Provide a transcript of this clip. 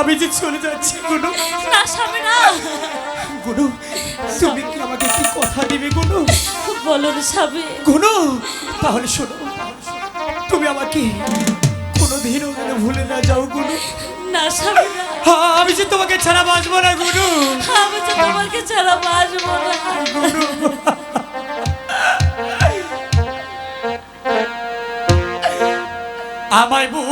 আমি যে চলে যাচ্ছি গুনু। না স্বামী না। গুনু তুমি কি আমাকে কি কথা দিবে গুনু? বলো রে স্বামী। গুনু তাহলে শোনো তুমি আমাকে কোনোদিনও যেন ভুলে না যাও গুনু। না স্বামী না। আমি যে তোমাকে ছাড়া বাঁচবো না গুনু। আমি যে তোমাকে ছাড়া বাঁচবো না। আমায় বুইল